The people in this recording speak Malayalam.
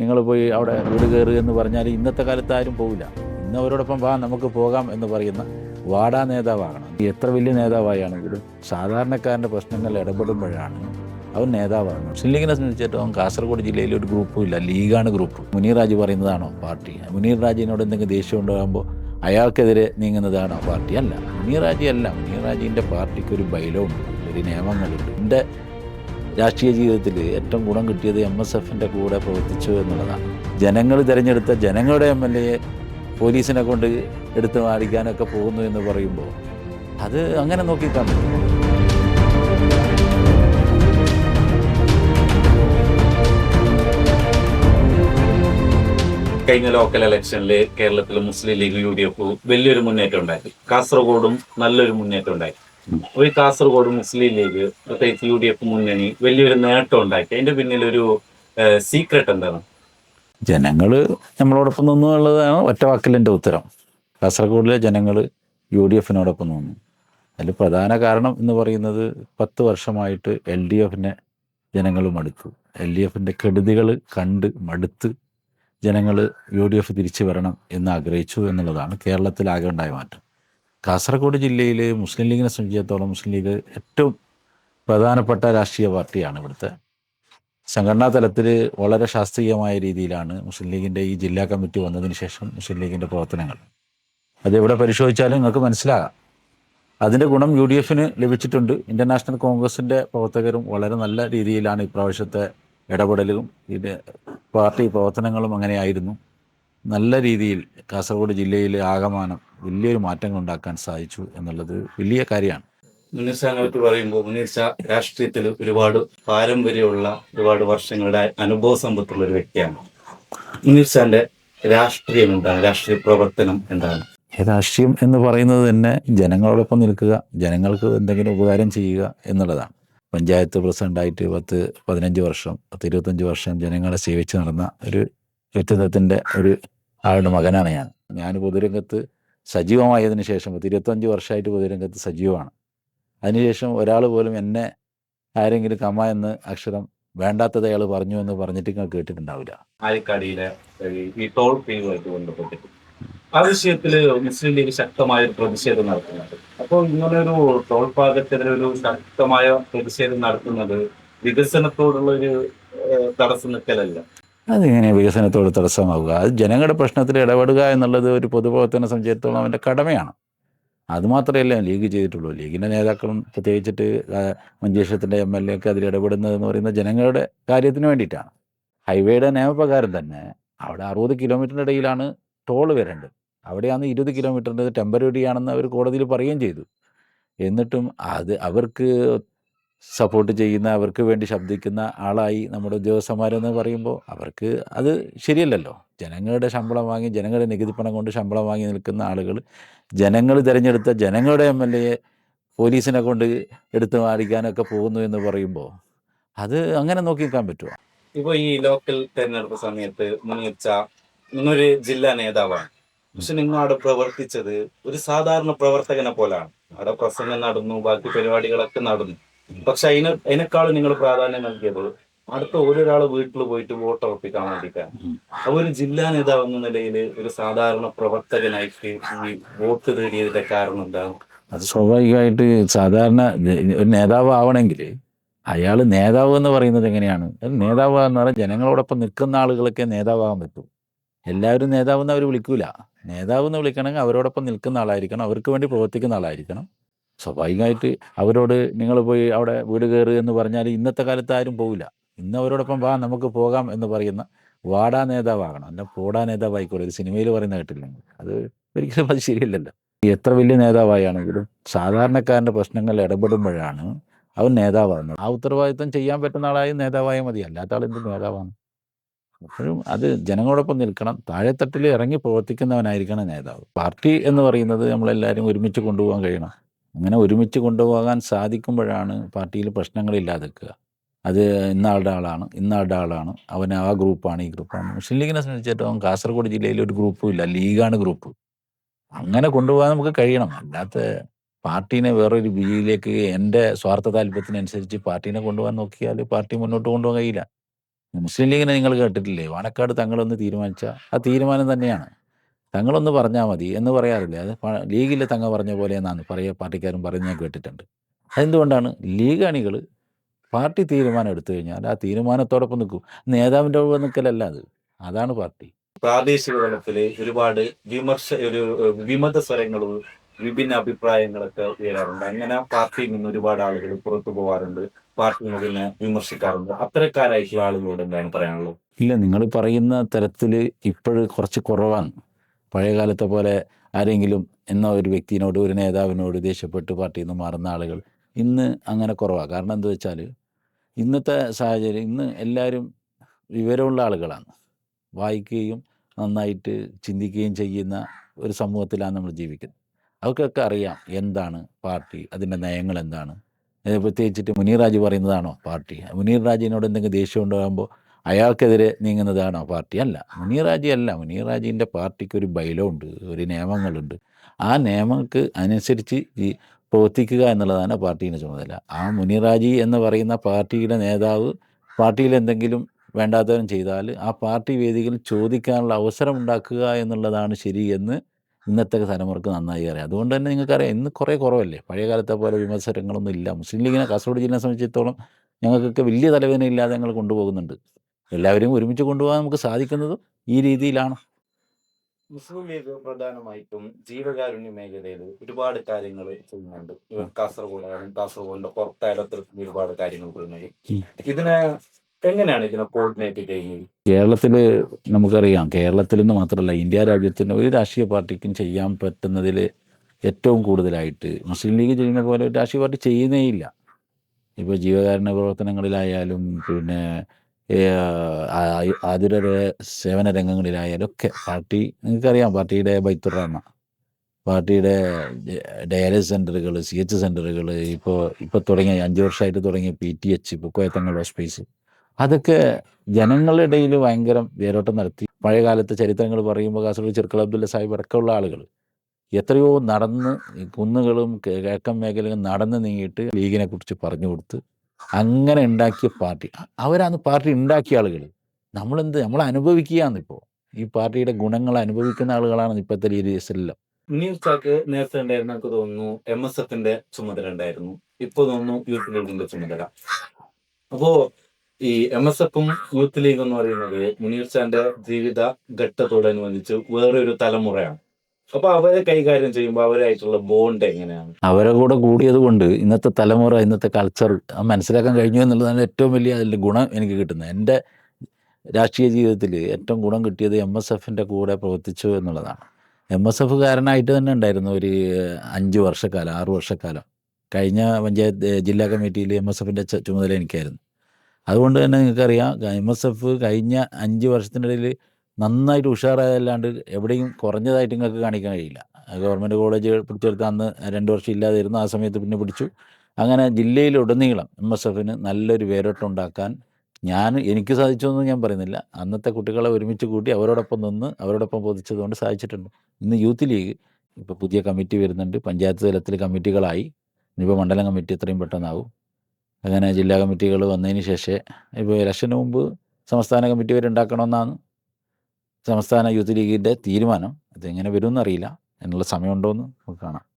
നിങ്ങൾ പോയി അവിടെ വീട് കയറുക എന്ന് പറഞ്ഞാൽ ഇന്നത്തെ കാലത്ത് ആരും പോകില്ല ഇന്ന് അവരോടൊപ്പം വാ നമുക്ക് പോകാം എന്ന് പറയുന്ന വാടാ നേതാവാകണം. എത്ര വലിയ നേതാവായാണെങ്കിലും സാധാരണക്കാരന്റെ പ്രശ്നങ്ങൾ ഇടപെടുമ്പോഴാണ് അവൻ നേതാവാണ് മുസ്ലിം ലീഗിനെ സംബന്ധിച്ചിടത്തോളം കാസർഗോഡ് ജില്ലയിൽ ഒരു ഗ്രൂപ്പും ഇല്ല ലീഗാണ് ഗ്രൂപ്പ്. മുനീർ രാജ് പറയുന്നതാണോ പാർട്ടി? മുനീർ രാജിനോട് എന്തെങ്കിലും ദേഷ്യം ഉണ്ടാകുമ്പോൾ അയാൾക്കെതിരെ നീങ്ങുന്നതാണോ പാർട്ടി? അല്ല മുനീർ രാജി അല്ല. മുനീർ രാജിന്റെ പാർട്ടിക്ക് ഒരു ബൈലോ ഉണ്ട് ഒരു നിയമങ്ങളുണ്ട്. എന്റെ രാഷ്ട്രീയ ജീവിതത്തിൽ ഏറ്റവും ഗുണം കിട്ടിയത് എം എസ് എഫിന്റെ കൂടെ പ്രവർത്തിച്ചു എന്നുള്ളതാണ്. ജനങ്ങൾ തിരഞ്ഞെടുത്ത ജനങ്ങളുടെ എം എൽ എയെ പോലീസിനെ കൊണ്ട് എടുത്ത് മാടിക്കാനൊക്കെ പോകുന്നു എന്ന് പറയുമ്പോൾ അത് അങ്ങനെ നോക്കിക്കാൻ പറ്റും. കഴിഞ്ഞ ലോക്കൽ ഇലക്ഷനിൽ കേരളത്തിൽ Muslim League U D F വലിയൊരു മുന്നേറ്റം ഉണ്ടാക്കി. കാസർഗോഡും നല്ലൊരു മുന്നേറ്റം ഉണ്ടാക്കി. ഒരു കാസർഗോഡ് മുസ്ലിം ലീഗ് പ്രത്യേകിച്ച് യു ഡി എഫ് മുന്നണി വലിയൊരു നേട്ടം ഉണ്ടാക്കി. അതിന്റെ പിന്നിൽ ഒരു സീക്രട്ട് എന്താണ്? ജനങ്ങൾ നമ്മളോടൊപ്പം നിന്നു എന്നുള്ളതാണ് ഒറ്റ വാക്കിലെന്റെ ഉത്തരം. കാസർഗോഡിലെ ജനങ്ങൾ യു ഡി എഫിനോടൊപ്പം നിന്നു. അതിൽ പ്രധാന കാരണം എന്ന് പറയുന്നത് പത്ത് വർഷമായിട്ട് എൽ ഡി എഫിനെ ജനങ്ങൾ മടുത്തു. എൽ ഡി എഫിന്റെ കെടുതികൾ കണ്ട് മടുത്ത് ജനങ്ങൾ യു ഡി എഫ് തിരിച്ചു വരണം എന്ന് ആഗ്രഹിച്ചു എന്നുള്ളതാണ് കേരളത്തിലാകെ ഉണ്ടായ മാറ്റം. കാസർഗോഡ് ജില്ലയിൽ മുസ്ലിം ലീഗിനെ സംബന്ധിച്ചിടത്തോളം മുസ്ലിം ലീഗ് ഏറ്റവും പ്രധാനപ്പെട്ട രാഷ്ട്രീയ പാർട്ടിയാണ് ഇവിടുത്തെ. സംഘടനാ തലത്തിൽ വളരെ ശാസ്ത്രീയമായ രീതിയിലാണ് മുസ്ലിം ലീഗിന്റെ ഈ ജില്ലാ കമ്മിറ്റി വന്നതിന് ശേഷം മുസ്ലിം ലീഗിന്റെ പ്രവർത്തനങ്ങൾ. അതെവിടെ പരിശോധിച്ചാലും നിങ്ങൾക്ക് മനസ്സിലാകാം. അതിന്റെ ഗുണം യു ഡി എഫിന് ലഭിച്ചിട്ടുണ്ട്. ഇന്റർനാഷണൽ കോൺഗ്രസിന്റെ പ്രവർത്തകരും വളരെ നല്ല രീതിയിലാണ് ഇപ്രാവശ്യത്തെ ഇടപെടലും ഇത് പാർട്ടി പ്രവർത്തനങ്ങളും അങ്ങനെയായിരുന്നു. നല്ല രീതിയിൽ കാസർഗോഡ് ജില്ലയിൽ ആകമാനം വലിയൊരു മാറ്റങ്ങൾ ഉണ്ടാക്കാൻ സാധിച്ചു എന്നുള്ളത് വലിയ കാര്യമാണ്. മുനീർ പറ്റി പറയുമ്പോൾ മുനീർ ഷാ രാഷ്ട്രീയത്തിൽ ഒരുപാട് പാരമ്പര്യമുള്ള ഒരുപാട് വർഷങ്ങളുടെ അനുഭവ സമ്പത്തുള്ള ഒരു വ്യക്തിയാണ്. മുനീർ ഷാന്റെ രാഷ്ട്രീയം എന്താണ്? രാഷ്ട്രീയ പ്രവർത്തനം എന്താണ്? രാഷ്ട്രീയം എന്ന് പറയുന്നത് തന്നെ ജനങ്ങളോടൊപ്പം നിൽക്കുക ജനങ്ങൾക്ക് എന്തെങ്കിലും ഉപകാരം ചെയ്യുക എന്നുള്ളതാണ്. പഞ്ചായത്ത് പ്രസിഡന്റായിട്ട് പത്ത് പതിനഞ്ച് വർഷം പത്ത് ഇരുപത്തഞ്ച് വർഷം ജനങ്ങളെ സേവിച്ച് നടന്ന ഒരു വ്യക്തിത്വത്തിന്റെ ഒരു ആളുടെ മകനാണ് ഞാൻ. ഞാൻ പൊതുരംഗത്ത് സജീവമായതിനു ശേഷം പത്ത് ഇരുപത്തഞ്ച് വർഷമായിട്ട് പൊതുരംഗത്ത് സജീവമാണ്. അതിനുശേഷം ഒരാൾ പോലും എന്നെ ആരെങ്കിലും കമ്മ എന്ന് അക്ഷരം വേണ്ടാത്തത് അയാൾ പറഞ്ഞു എന്ന് പറഞ്ഞിട്ട് നിങ്ങൾ കേട്ടിട്ടുണ്ടാവില്ല. ആലിക്കാടിയിലെ ഈ- ടോൾ ഫീസുമായിട്ട് ബന്ധപ്പെട്ടിട്ട്. ആ വിഷയത്തിൽ മുസ്ലിം ലീഗ് ശക്തമായ ഒരു പ്രതിഷേധം നടത്തുന്നുണ്ട്. അപ്പോൾ ഇങ്ങനെ ഒരു ടോൾ പാകത്തിനെതിരെ ഒരു ശക്തമായ പ്രതിഷേധം നടത്തുന്നത് വികസനത്തോടുള്ള ഒരു തടസ്സം നിൽക്കലല്ല അതിങ്ങനെ വികസനത്തോട് തടസ്സമാവുക. അത് ജനങ്ങളുടെ പ്രശ്നത്തിൽ ഇടപെടുക എന്നുള്ളത് ഒരു പൊതുപ്രവർത്തന സംശയത്തോളം അവന്റെ കടമയാണ്. അതുമാത്രമല്ല ലീഗ് ചെയ്തിട്ടുള്ളൂ. ലീഗിന്റെ നേതാക്കളും പ്രത്യേകിച്ചിട്ട് മഞ്ചേശ്വരത്തിന്റെ എം എൽ എ ഒക്കെ അതിൽ ഇടപെടുന്നത് എന്ന് പറയുന്നത് ജനങ്ങളുടെ കാര്യത്തിന് വേണ്ടിയിട്ടാണ്. ഹൈവേയുടെ നിയമപ്രകാരം തന്നെ അവിടെ അറുപത് കിലോമീറ്ററിന്റെ ഇടയിലാണ് ടോൾ വരേണ്ടത്. അവിടെയാണ് ഇരുപത് കിലോമീറ്ററിന്റെ ടെമ്പററി ആണെന്ന് അവർ കോടതിയിൽ പറയുകയും ചെയ്തു. എന്നിട്ടും അത് അവർക്ക് സപ്പോർട്ട് ചെയ്യുന്ന അവർക്ക് വേണ്ടി ശബ്ദിക്കുന്ന ആളായി നമ്മുടെ ഉദ്യോഗസ്ഥന്മാരെന്ന് പറയുമ്പോൾ അവർക്ക് അത് ശരിയല്ലല്ലോ. ജനങ്ങളുടെ ശമ്പളം വാങ്ങി ജനങ്ങളുടെ നികുതി പണം കൊണ്ട് ശമ്പളം വാങ്ങി നിൽക്കുന്ന ആളുകൾ ജനങ്ങൾ തിരഞ്ഞെടുത്ത ജനങ്ങളുടെ എം എൽ എയെ പോലീസിനെ കൊണ്ട് എടുത്തു മാറിക്കാനൊക്കെ പോകുന്നു എന്ന് പറയുമ്പോൾ അത് അങ്ങനെ നോക്കിക്കാൻ പറ്റുമോ ഇപ്പോൾ ഈ ലോക്കൽ തെരഞ്ഞെടുപ്പ് സമയത്ത് മുന്നീർച്ച ഇന്നൊരു ജില്ലാ നേതാവാണ്. പക്ഷെ നിങ്ങൾ അവിടെ പ്രവർത്തിച്ചത് ഒരു സാധാരണ പ്രവർത്തകനെ പോലാണ്. അവിടെ പ്രസംഗം നടന്നു ബാക്കി പരിപാടികളൊക്കെ നടന്നു. പക്ഷെ അതിന് അതിനേക്കാളും നിങ്ങൾ പ്രാധാന്യം നൽകിയത് അടുത്ത ഓരോരാൾ വീട്ടിൽ പോയിട്ട് വോട്ട് ഉറപ്പിക്കാൻ വേണ്ടിയിട്ടാണ്. അപ്പൊ ഒരു ജില്ലാ നേതാവ് എന്ന നിലയിൽ ഒരു സാധാരണ പ്രവർത്തകനായിട്ട് ഈ വോട്ട് തേടിയതിന്റെ കാരണം എന്താണ്? അത് സ്വാഭാവികമായിട്ട് സാധാരണ ഒരു നേതാവ് ആവണമെങ്കിൽ അയാൾ നേതാവ് എന്ന് പറയുന്നത് എങ്ങനെയാണ്? നേതാവ് എന്ന് പറഞ്ഞാൽ ജനങ്ങളോടൊപ്പം നിൽക്കുന്ന ആളുകളൊക്കെ നേതാവാകാൻ പറ്റൂ. എല്ലാവരും നേതാവ് എന്ന് അവർ വിളിക്കൂല. നേതാവ് എന്ന് വിളിക്കണമെങ്കിൽ അവരോടൊപ്പം നിൽക്കുന്ന ആളായിരിക്കണം. അവർക്ക് വേണ്ടി പ്രവർത്തിക്കുന്ന ആളായിരിക്കണം. സ്വാഭാവികമായിട്ട് അവരോട് നിങ്ങൾ പോയി അവിടെ വീട് കയറുക എന്ന് പറഞ്ഞാൽ ഇന്നത്തെ കാലത്ത് ആരും പോകില്ല ഇന്ന് അവരോടൊപ്പം വാ നമുക്ക് പോകാം എന്ന് പറയുന്ന വാടാ നേതാവാകണം. അല്ല പോടാ നേതാവായിക്കോട്ടെ ഒരു സിനിമയിൽ പറയുന്ന കേട്ടില്ലെങ്കിൽ അത് ഒരിക്കലും അത് ശരിയല്ലല്ലോ. എത്ര വലിയ നേതാവായാണെങ്കിലും സാധാരണക്കാരന്റെ പ്രശ്നങ്ങളിൽ ഇടപെടുമ്പോഴാണ് അവൻ നേതാവാകുന്നത്. ആ ഉത്തരവാദിത്വം ചെയ്യാൻ പറ്റുന്ന ആളായി നേതാവായും മതി. അല്ലാത്ത ആൾ നേതാവാണ്? അപ്പോഴും അത് ജനങ്ങളോടൊപ്പം നിൽക്കണം. താഴെത്തട്ടിൽ ഇറങ്ങി പ്രവർത്തിക്കുന്നവനായിരിക്കണം നേതാവ്. പാർട്ടി എന്ന് പറയുന്നത് നമ്മളെല്ലാവരും ഒരുമിച്ച് കൊണ്ടുപോകാൻ കഴിയണം. അങ്ങനെ ഒരുമിച്ച് കൊണ്ടുപോകാൻ സാധിക്കുമ്പോഴാണ് പാർട്ടിയിൽ പ്രശ്നങ്ങളില്ലാതെക്കുക അത് ഇന്നാളുടെ ആളാണ് ഇന്നാളുടെ ആളാണ്. അവൻ ആ ഗ്രൂപ്പാണ് ഈ ഗ്രൂപ്പാണ്. മുസ്ലിം ലീഗിനെ സംബന്ധിച്ചിടത്തോളം കാസർഗോഡ് ജില്ലയിൽ ഒരു ഗ്രൂപ്പും ഇല്ല ലീഗാണ് ഗ്രൂപ്പ്. അങ്ങനെ കൊണ്ടുപോകാൻ നമുക്ക് കഴിയണം. അല്ലാത്ത പാർട്ടീനെ വേറൊരു ബിയിലേക്ക് എന്റെ സ്വാർത്ഥ താല്പര്യത്തിനനുസരിച്ച് പാർട്ടീനെ കൊണ്ടുപോകാൻ നോക്കിയാൽ പാർട്ടി മുന്നോട്ട് കൊണ്ടുപോകാൻ കഴിയില്ല. മുസ്ലിം ലീഗിനെ നിങ്ങൾ കേട്ടിട്ടില്ലേ? വാണക്കാട് തങ്ങളൊന്ന് തീരുമാനിച്ച ആ തീരുമാനം തന്നെയാണ്. തങ്ങളൊന്ന് പറഞ്ഞാൽ മതി എന്ന് പറയാറില്ല? അത് ലീഗിൽ ലീഗിലെ തങ്ങ പറഞ്ഞ പോലെ എന്നാണ് പറയുക പാർട്ടിക്കാരും പറയുന്നത് ഞാൻ കേട്ടിട്ടുണ്ട്. അതെന്തുകൊണ്ടാണ്? ലീഗ് അണികൾ പാർട്ടി തീരുമാനം എടുത്തു കഴിഞ്ഞാൽ ആ തീരുമാനത്തോടൊപ്പം നിൽക്കും. നേതാവിന്റെ ഒപ്പം നിൽക്കലല്ല അത്. അതാണ് പാർട്ടി. പ്രാദേശിക തലത്തിൽ ഒരുപാട് വിമർശ ഒരു ഏഹ്, വിമത സ്വരങ്ങളും വിഭിന്ന അഭിപ്രായങ്ങളൊക്കെ ഉയരാറുണ്ട്. അങ്ങനെ പാർട്ടിയിൽ നിന്ന് ഒരുപാട് ആളുകൾ പുറത്തു പോകാറുണ്ട് പാർട്ടിനെ വിമർശിക്കാറുണ്ട്. അത്തരക്കാരായിട്ടുള്ള ആളുകളോട് എന്താണ് പറയാനുള്ളത്? ഇല്ല നിങ്ങൾ പറയുന്ന തരത്തിൽ ഇപ്പോഴ് കുറച്ച് കുറവാണ്. പഴയ കാലത്തെ പോലെ ആരെങ്കിലും എന്ന ഒരു വ്യക്തിയോട് ഒരു നേതാവിനോട് ദേഷ്യപ്പെട്ട് പാർട്ടിയിൽ നിന്ന് മാറുന്ന ആളുകൾ ഇന്ന് അങ്ങനെ കുറവാണ് കാരണം എന്താ വെച്ചാൽ ഇന്നത്തെ സാഹചര്യം ഇന്ന് എല്ലാവരും വിവരമുള്ള ആളുകളാണ്. വായിക്കുകയും നന്നായിട്ട് ചിന്തിക്കുകയും ചെയ്യുന്ന ഒരു സമൂഹത്തിലാണ് നമ്മൾ ജീവിക്കുന്നത്. അവർക്കൊക്കെ അറിയാം എന്താണ് പാർട്ടി അതിന്റെ നയങ്ങൾ എന്താണ്. പ്രത്യേകിച്ചിട്ട് മുനീർ രാജ് പറയുന്നതാണോ പാർട്ടി? മുനീർ രാജിനോട് എന്തെങ്കിലും ദേഷ്യം ഉണ്ടാകുമ്പോൾ അയാൾക്കെതിരെ നീങ്ങുന്നതാണോ പാർട്ടി. അല്ല മുനീർ അല്ല. മുനീർ പാർട്ടിക്ക് ഒരു ബൈലോ ഉണ്ട് ഒരു നിയമങ്ങളുണ്ട്. ആ നിയമങ്ങൾക്ക് അനുസരിച്ച് ഈ പ്രവർത്തിക്കുക എന്നുള്ളതാണ് പാർട്ടീന്റെ ചുമതല. ആ മുനീർ എന്ന് പറയുന്ന പാർട്ടിയുടെ നേതാവ് പാർട്ടിയിൽ എന്തെങ്കിലും വേണ്ടാത്തവരും ചെയ്താൽ ആ പാർട്ടി വേദികളിൽ ചോദിക്കാനുള്ള അവസരം ഉണ്ടാക്കുക എന്നുള്ളതാണ് ശരി എന്ന് ഇന്നത്തെ തലമുറയ്ക്ക് നന്നായി അറിയാം. അതുകൊണ്ട് തന്നെ നിങ്ങൾക്കറിയാം ഇന്ന് കുറേ കുറവല്ലേ? പഴയ കാലത്തെ പോലെ വിമർശനങ്ങളൊന്നും ഇല്ല. മുസ്ലിം ലീഗിനെ കാസർഗോഡ് ജില്ലയെ സംബന്ധിച്ചിടത്തോളം ഞങ്ങൾക്കൊക്കെ വലിയ തലവേദന ഇല്ലാതെ ഞങ്ങൾ കൊണ്ടുപോകുന്നുണ്ട്. എല്ലാവരെയും ഒരുമിച്ച് കൊണ്ടുപോകാൻ നമുക്ക് സാധിക്കുന്നതും ഈ രീതിയിലാണ്. മുസ്ലിം ലീഗ് പ്രധാനമായിട്ടും ജീവകാരുണ്യ മേഖലയിൽ ഒരുപാട് കാര്യങ്ങൾ ചെയ്യുന്നുണ്ട്. ഇവർ കാസർഗോഡ് കാസർഗോഡിന്റെ പുറത്തായാലും അത്തരത്തിൽ ഒരുപാട് കാര്യങ്ങൾ ചെയ്യുന്നത്. ഇതിനെ എങ്ങനെയാണ് ഇതിനെ കോർഡിനേറ്റ് ചെയ്യുന്നത്? കേരളത്തിൽ നമുക്കറിയാം. കേരളത്തിൽ നിന്ന് മാത്രമല്ല ഇന്ത്യ രാജ്യത്തിന്റെ ഒരു രാഷ്ട്രീയ പാർട്ടിക്കും ചെയ്യാൻ പറ്റുന്നതിൽ ഏറ്റവും കൂടുതലായിട്ട് മുസ്ലിം ലീഗ് ചെയ്യുന്ന പോലെ ഒരു രാഷ്ട്രീയ പാർട്ടി ചെയ്യുന്നേയില്ല ഇപ്പോൾ ജീവകാരുണ്യ പ്രവർത്തനങ്ങളിലായാലും പിന്നെ ആതുര സേവന രംഗങ്ങളിലായാലും ഒക്കെ പാർട്ടി നിങ്ങൾക്കറിയാം പാർട്ടിയുടെ ബൈത്തുറമ പാർട്ടിയുടെ ഡയാലിസിസ് സെന്ററുകൾ സി എച്ച് സെന്ററുകൾ ഇപ്പോൾ ഇപ്പോൾ തുടങ്ങിയ അഞ്ച് വർഷമായിട്ട് തുടങ്ങിയ പി ടി എച്ച് ഇപ്പോൾ കോയത്തങ്ങൾ ഹോസ്പീസ് അതൊക്കെ ജനങ്ങളുടെ ഇടയിൽ ഭയങ്കര വേരോട്ടം നടത്തി. പഴയകാലത്തെ ചരിത്രങ്ങൾ പറയുമ്പോൾ കാസർഗോഡ് ചെറുക്കള അബ്ദുള്ള സാഹിബ് അടക്കമുള്ള ആളുകൾ എത്രയോ നടന്ന് കുന്നുകളും കിഴക്കൻ മേഖലകളും നടന്ന് നീങ്ങിയിട്ട് ലീഗിനെ കുറിച്ച് പറഞ്ഞു കൊടുത്ത് അങ്ങനെ ഉണ്ടാക്കിയ പാർട്ടി. അവരാണ് പാർട്ടി ഉണ്ടാക്കിയ ആളുകൾ നമ്മളെന്ത് നമ്മൾ അനുഭവിക്കുകയാണ് ഈ പാർട്ടിയുടെ ഗുണങ്ങൾ അനുഭവിക്കുന്ന ആളുകളാണ് ഇപ്പോഴത്തെ ലീഡേഴ്സെല്ലാം ന്യൂസാക്ക് നേരത്തെ ഉണ്ടായിരുന്നു എനിക്ക് തോന്നുന്നു എം എസ് എഫിന്റെ ചുമതല ഉണ്ടായിരുന്നു. ഇപ്പൊ തോന്നുന്നു യൂത്ത് ലീഗിന്റെ ചുമതല. അപ്പോ ഈ എം എസ് എഫും യൂത്ത് ലീഗ് എന്ന് പറയുന്നത് മുനീർ ഖാന്റെ ജീവിത ഘട്ടത്തോടനുബന്ധിച്ച് വേറൊരു തലമുറയാണ്. അപ്പൊ അവരെ കൈകാര്യം ചെയ്യുമ്പോൾ അവരായിട്ടുള്ള ബോണ്ട് എങ്ങനെയാണ്? അവരെ കൂടെ കൂടിയത് കൊണ്ട് ഇന്നത്തെ തലമുറ ഇന്നത്തെ കൾച്ചർ മനസ്സിലാക്കാൻ കഴിഞ്ഞു എന്നുള്ളതാണ് ഏറ്റവും വലിയ അതിന്റെ ഗുണം എനിക്ക് കിട്ടുന്നത്. എന്റെ രാഷ്ട്രീയ ജീവിതത്തിൽ ഏറ്റവും ഗുണം കിട്ടിയത് എം എസ് എഫിന്റെ കൂടെ പ്രവർത്തിച്ചു എന്നുള്ളതാണ്. എം എസ് എഫ് കാരനായിട്ട് തന്നെ ഉണ്ടായിരുന്നു ഒരു അഞ്ച് വർഷക്കാലം ആറ് വർഷക്കാലം. കഴിഞ്ഞ പഞ്ചായത്ത് ജില്ലാ കമ്മിറ്റിയിൽ എം എസ് എഫിന്റെ ചുമതല എനിക്കായിരുന്നു. അതുകൊണ്ട് തന്നെ നിങ്ങൾക്കറിയാം എം എസ് എഫ് കഴിഞ്ഞ അഞ്ച് വർഷത്തിനിടയിൽ നന്നായിട്ട് ഉഷാറായതല്ലാണ്ട് എവിടെയും കുറഞ്ഞതായിട്ട് നിങ്ങൾക്ക് കാണിക്കാൻ കഴിയില്ല. ഗവൺമെന്റ് കോളേജ് പിടിച്ചെടുത്ത് അന്ന് രണ്ട് വർഷം ഇല്ലാതിരുന്നു. ആ സമയത്ത് പിന്നെ പിടിച്ചു. അങ്ങനെ ജില്ലയിലുടനീളം എം എസ് എഫിന് നല്ലൊരു വേരോട്ടമുണ്ടാക്കാൻ ഞാൻ എനിക്ക് സാധിച്ചൊന്നും ഞാൻ പറയുന്നില്ല. അന്നത്തെ കുട്ടികളെ ഒരുമിച്ച് കൂട്ടി അവരോടൊപ്പം നിന്ന് അവരോടൊപ്പം പൊതിച്ചതുകൊണ്ട് സാധിച്ചിട്ടുണ്ട്. ഇന്ന് യൂത്ത് ലീഗ് ഇപ്പോൾ പുതിയ കമ്മിറ്റി വരുന്നുണ്ട്. പഞ്ചായത്ത് തലത്തിൽ കമ്മിറ്റികളായി. ഇനിയിപ്പോൾ മണ്ഡലം കമ്മിറ്റി എത്രയും പെട്ടെന്നാവും. അങ്ങനെ ജില്ലാ കമ്മിറ്റികൾ വന്നതിന് ശേഷം ഇപ്പോൾ ഇലക്ഷന് മുമ്പ് സംസ്ഥാന കമ്മിറ്റി വരെ ഉണ്ടാക്കണമെന്നാണ് സംസ്ഥാന യൂത്ത് ലീഗിന്റെ തീരുമാനം അതെങ്ങനെ വരുമെന്നറിയില്ല അതിനുള്ള സമയമുണ്ടോയെന്ന് നമുക്ക് കാണാം.